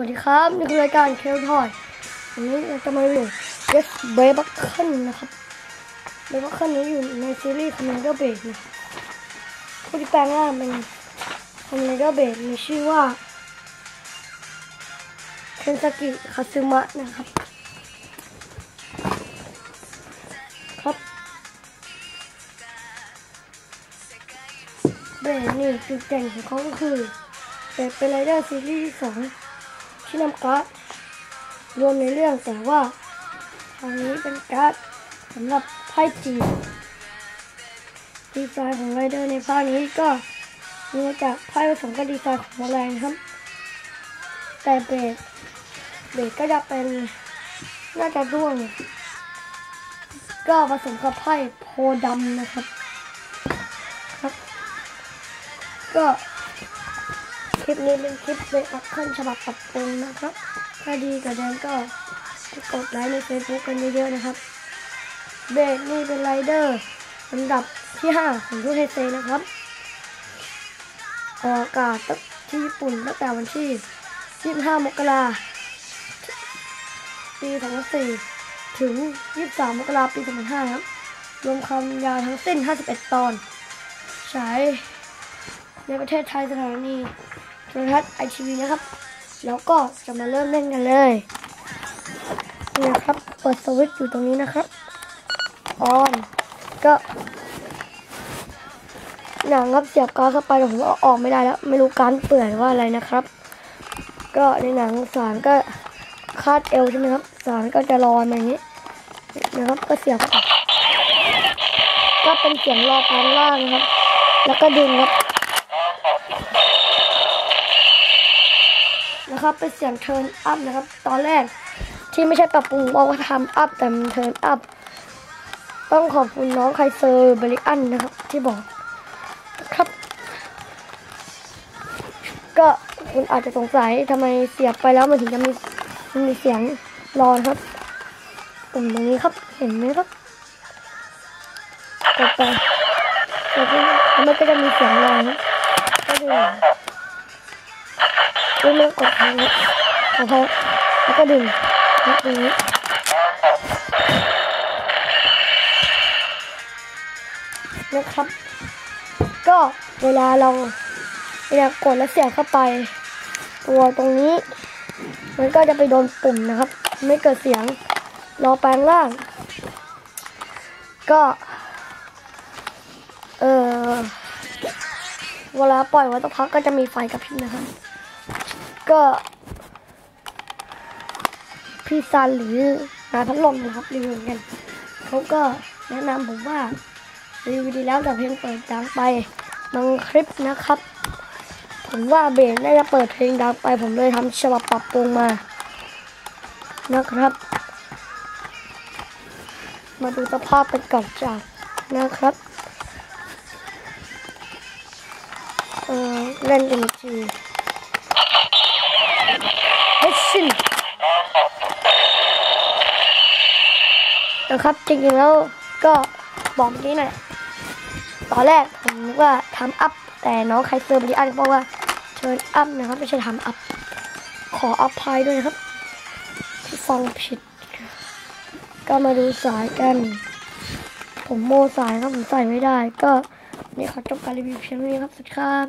วัสดีครับนี่คือรายการเคลทอยวันนี้เราจะมารีวิวเดสเบย์บัคเคิลนะครับเบย์บัคเคิลนี้อยู่ในซีรีส์คอมเมนเดอร์เบดนะผู้ที่แปลงร่างเป็นคอมเมนเดอร์เบดมีชื่อว่าเคนซากิคาซึมะนะครับ ครับเบดนี่จุดเด่นของเขาก็คือแต่เป็นไรเดอร์ซีรีส์ที่สอง ที่นำการ์ดรวมในเรื่องแต่ว่าทางนี้เป็นการ์ดสำหรับไพ่จีบดีไซน์ของไรเดอร์ในภาคนี้ก็มีมาจากไพ่ผสมกับดีไซน์ของแมลงครับ แต่เบสเบสก็จะเป็นน่าจะร่วง ก็ผสมกับไพ่โพดำนะครับ ครับ ก็ ลิปนี้เป็นคลิปเบรกอัพขึ้นฉบับปรับปรุงนะครับ ถ้าดีกว่าเดิมก็กดไลค์ใน Facebook กันเยอะๆนะครับ เบรนี่เป็นไรเดอร์ลำดับที่ 5 ของทุกเฮเซนะครับ ออกอากาศที่ญี่ปุ่นตั้งแต่วันที่ 25 มกราปี 2004 ถึง 23 มกราปี 2005 ครับ รวมความยาวทั้งสิ้น 51 ตอนฉายในประเทศไทยสถานี โทรทัศน์ไอทีวีนะครับ แล้วก็จะมาเริ่มเล่นกันเลยนี่นะครับเปิดสวิตช์อยู่ตรงนี้นะครับออนก็หนังครับเสียบการ์ดเข้าไปแต่ผมออกไม่ได้แล้ว ไม่รู้การเปื่อยว่าอะไรนะครับ ก็ในหนังสารก็คาดเอวใช่ไหมครับ สารก็จะลอยมาอย่างนี้นะครับก็เสียก้าไปก็เป็นเสียงรอแปลงล่างครับ แล้วก็ดึงครับ นะครับเป็นเสียงเทิร์นอัพนะครับ ตอนแรกที่ไม่ใช่ปรับปรุงบอกว่าทำอัพแต่มันเทิร์นอัพต้องขอบคุณน้องไคเซอร์บริอันนะครับ ที่บอกครับ ก็คุณอาจจะสงสัยทำไมเสียบไปแล้วมันถึงจะมีมีเสียงรอนครับปุ่มตรงนี้ครับเห็นไหมครับกดไปแล้วมันก็จะมีเสียงรอนก็ดู ดึงเลือกดทางนี้กดทางแล้วก็ดึงแล้วตรงนี้นะครับ ก็เวลาเราเวลากดแล้วเสียบเข้าไป ตัวตรงนี้ มันก็จะไปโดนปุ่มนะครับ ไม่เกิดเสียงรอแปลงล่าง ก็ เออเวลาปล่อยไว้สักพักก็จะมีไฟกระพริบนะครับ ก็พี่ซันหรือนายพัดลมนะครับรีวิวกันเขาก็แนะนำผมว่ารีวิวดีแล้วแต่เพลงเปิดดังไปบางคลิปนะครับ ผมว่าเบสน่าจะเปิดเพลงดังไป ผมเลยทำฉบับปรับปรุงมา นะครับ มาดูสภาพเป็นก่อนจากนะครับเออเล่นกันที ชินนะครับจริงๆแล้วก็บอกนี้หน่อยตอนแรกผมว่าทำอัพ แต่น้องไคเซอร์บริอันบอกว่าเชิญอัพนะครับไม่ใช่ทำอัพ ขออภัยด้วยนะครับที่ฟังผิด ก็มาดูสายกัน ผมโมสายครับผมใส่ไม่ได้ ก็นี่ขอจบการรีวิวเพียงเท่านี้ครับสวัสดีครับ